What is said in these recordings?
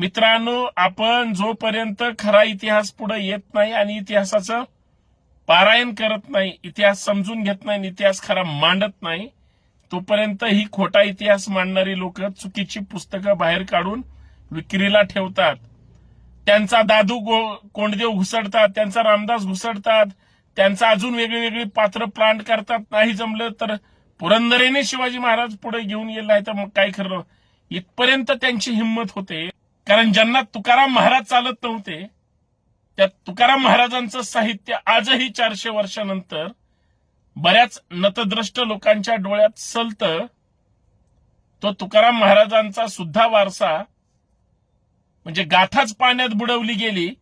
मित्रांनो आपण जोपर्यंत खरा इतिहास पुढे येत नाही आणि इतिहासाचं पारायण करत नाही इतिहास समजून घेत नाही आणि इतिहास खरा मांडत नाही तोपर्यंत ही खोटा इतिहास मांडणारी लोक चुकीची पुस्तकं बाहेर काढून विक्रीला ठेवतात. त्यांचा दादू गो- कोंडदेव घुसडतात त्यांचा रामदास घुसडतात त्यांचा अजून वेगळी वेगळी पात्र प्लांट करतात नाही जमलं तर पुरंदरेने शिवाजी महाराज पुढे घेऊन गेला आहे तर मग काय खरं? इथपर्यंत त्यांची हिंमत होते. कारण ज्यांना तुकाराम महाराज चालत नव्हते त्या तुकाराम महाराजांचं साहित्य आजही चारशे वर्षानंतर बऱ्याच नतद्रष्ट लोकांच्या डोळ्यात सलत तो तुकाराम महाराजांचा सुद्धा वारसा म्हणजे गाथाच पाण्यात बुडवली गेली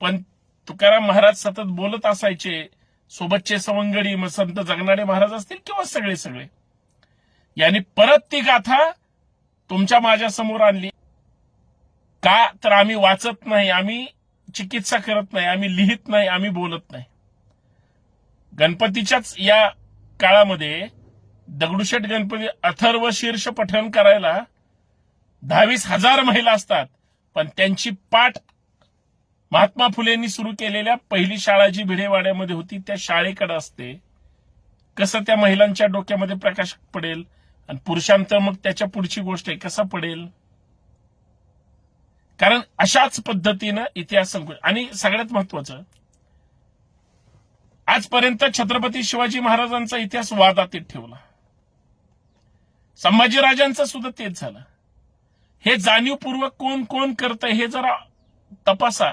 पण तुकाराम महाराज सतत बोलत असायचे सोबतचे सवंगडी मग संत जगनाडे महाराज असतील किंवा सगळे सगळे. यांनी परत ती गाथा तुमच्या माझ्यासमोर आणली. का तर आम्ही वाचत नाही आम्ही चिकित्सा करत नाही आम्ही लिहित नाही आम्ही बोलत नाही. गणपतीच्याच या काळामध्ये दगडूशेठ गणपती अथर्व शीर्ष पठण करायला दहावीस हजार महिला असतात पण त्यांची पाठ महात्मा फुलेंनी सुरू केलेल्या पहिली शाळा जी भिडेवाड्यामध्ये होती त्या शाळेकडे असते. कसं त्या महिलांच्या डोक्यामध्ये प्रकाश पडेल आणि पुरुषांत मग त्याच्या पुढची गोष्ट आहे कसा पडेल? कारण अशाच पद्धतीनं इतिहास संकुल आणि सगळ्यात महत्वाचं आजपर्यंत छत्रपती शिवाजी महाराजांचा इतिहास वादातीत ठेवला. संभाजीराजांचं सुद्धा तेच झालं. हे जाणीवपूर्वक कोण कोण करतं हे जरा तपासा.